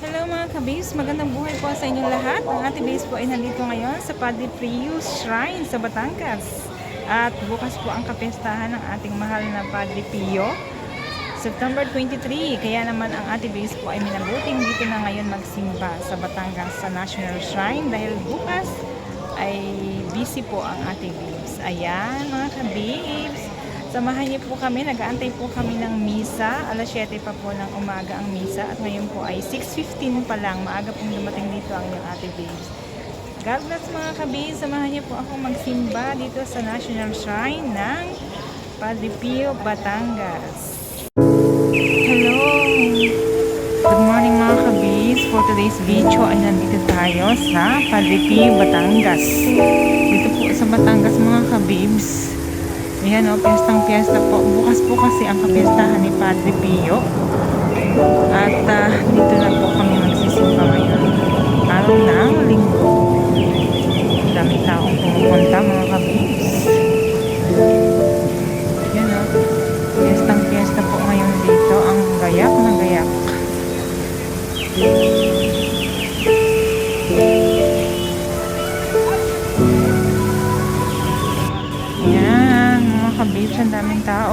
Hello mga kabis, magandang buhay po sa inyong lahat. Ang ating base po ay nandito ngayon sa Padre Prius Shrine sa Batangas. At bukas po ang kapestahan ng ating mahal na Padre Pio. September 23, kaya naman ang ating base po ay minabuting dito na ngayon magsimba sa Batangas sa National Shrine dahil bukas ay busy po ang ating babes. Ayan mga kabibs, samahan niyo po kami, nag-aantay po kami ng misa. Alas 7 pa po ng umaga ang misa at ngayon po ay 6.15 pa lang. Maaga pong dumating dito ang inyong ating babes. God bless mga kabibs, samahan niyo po ako magsimba dito sa National Shrine ng Padre Pio, Batangas. Hello! Good morning mga kabis. For today's video ay nandito tayo sa Padre Pio, Batangas. Dito po sa Batangas mga kabibs. Ayan o, piyestang piyesta po. Bukas po kasi ang kapestahan ni Padre Pio. At ah, dito na po kami magsisimba ngayon. Araw linggo. Ang dami taong pumupunta mga kabibs. Yan o. Piyestang piyesta po ngayon dito. Ang gayak na gayak. Yan, kabits, ang daming tao.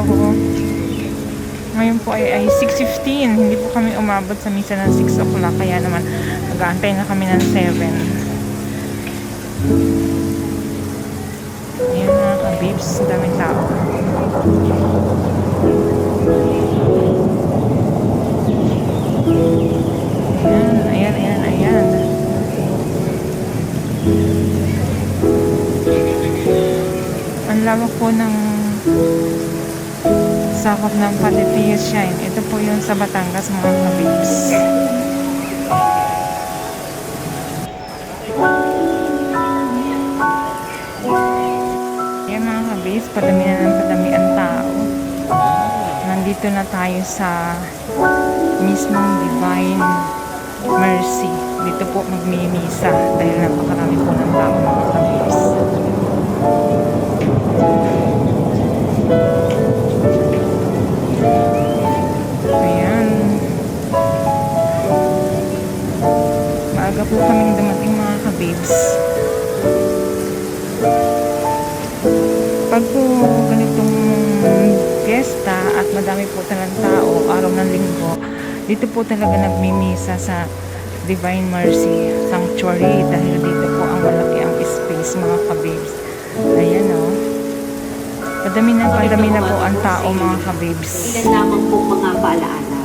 Ngayon po ay, ay 6.15. Hindi po kami umabot sa misa ng 6 o'clock. Kaya naman, mag-aantay na kami ng 7. Ayan mga kabibs, daming tao. Ayan, ayan, ayan. Ang lawak po ng sakop ng Patipia Shine. Ito po yung sa Batangas mga kabibs. Ayan mga kabibs, padami na ng padami ang tao. Nandito na tayo sa mismong Divine Mercy. Dito po magmimisa dahil napakarami po ng tao mga kabibs. Maaga po kaming dumating mga kabibs. Pag po ganitong fiesta at madami po talagang tao, araw ng linggo, dito po talaga nagmimisa sa Divine Mercy Sanctuary dahil dito po ang malaki ang space mga kabibs. Ayan o. Padami na, padami na po ang tao mga kabibs. Ilan lamang po mga paalaala.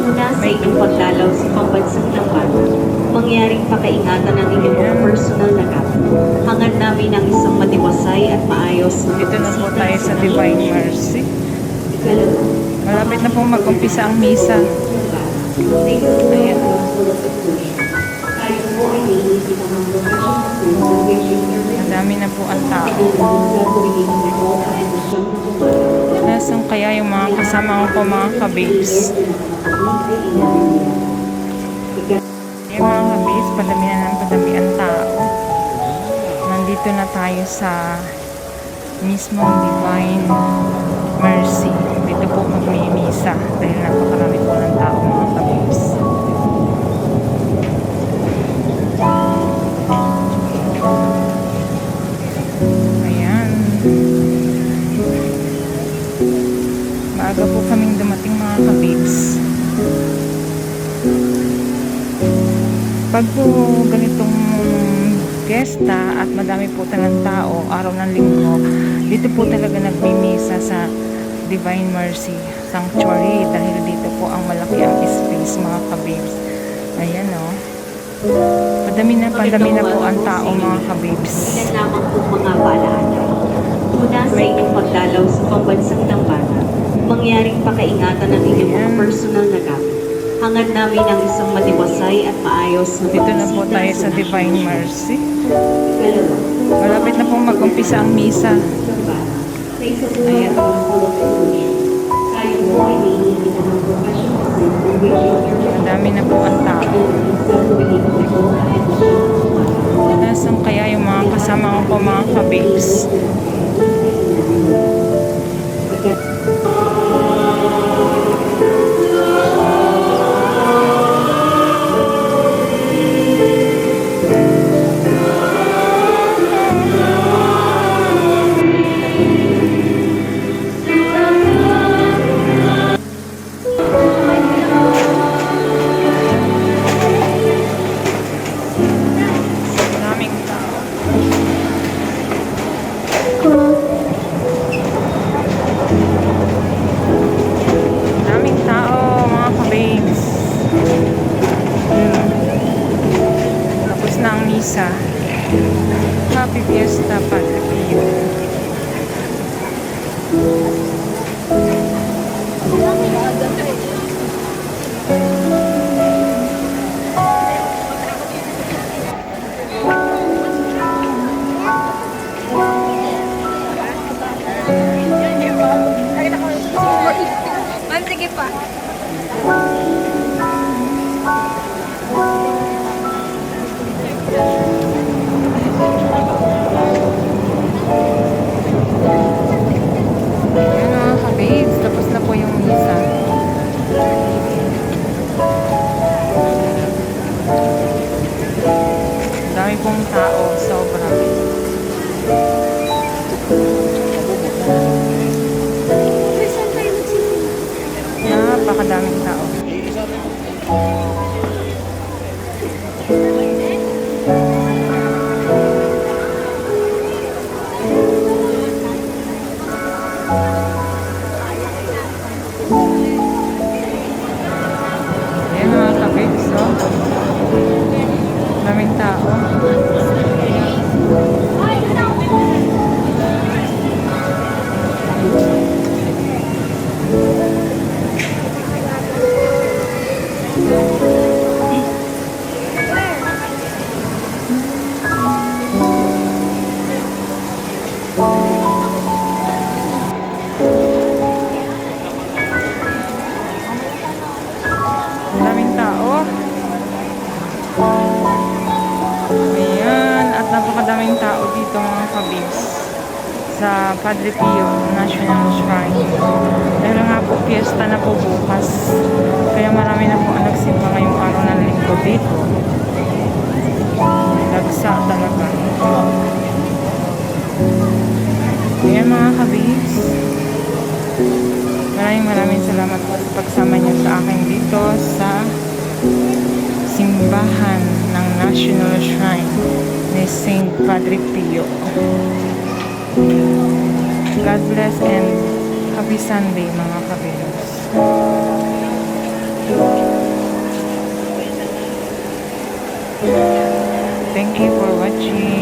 Una sa inyong pagdalaw sa pambansang labanan, mangyaring pakaingatan ng inyong mga personal na gamit. Hangad namin ang isang matiwasay at maayos na Dito na po tayo sa Divine Mercy. Malapit na po mag-umpisa ang misa. Ayan. Po ang Madami na po ang tao. Nasaan kaya yung mga kasama ko po mga kabibs? Yung mga padami na ng padami ang tao. Nandito na tayo sa mismong Divine Mercy. Dito po magmimisa dahil napakarami po ganitong fiesta at madami po talagang tao, araw ng linggo, dito po talaga nagmimisa sa Divine Mercy Sanctuary dahil dito po ang malaki ang space mga kabibs. Ayan o. Padami na, padami na po ang tao mga kabibs. Ilan lamang po mga paalaala. Una sa inyong pagdalaw sa pambansang labanan, mangyaring pakaingatan ng inyong personal na gamit. Hangad namin ang isang matiwasay at maayos na Dito na po tayo sa Divine. Mercy. Malapit na pong mag-umpisa ang misa. Sa isusunod Ayan. na resolution, tayo po ay naiinit ng professional center which is your Ang dami na po ang tao. Nasaan kaya yung mga kasama ko po mga kabibs? Misa. Happy Fiesta Padre Pio. Sige pa. Dami pong tao, sobra. Napakadaming tao. At napakadaming tao dito mga kabibs sa Padre Pio National Shrine. Dahil nga po, fiesta na po bukas. Kaya marami na po ang nagsimba ngayong araw ng linggo dito. Lagsa talaga. Ayan mga kabibs. Maraming maraming salamat po sa pagsama niyo sa akin dito sa simbahan ng National Shrine ni Saint Padre Pio. God bless and happy Sunday mga kabilos. Thank you for watching.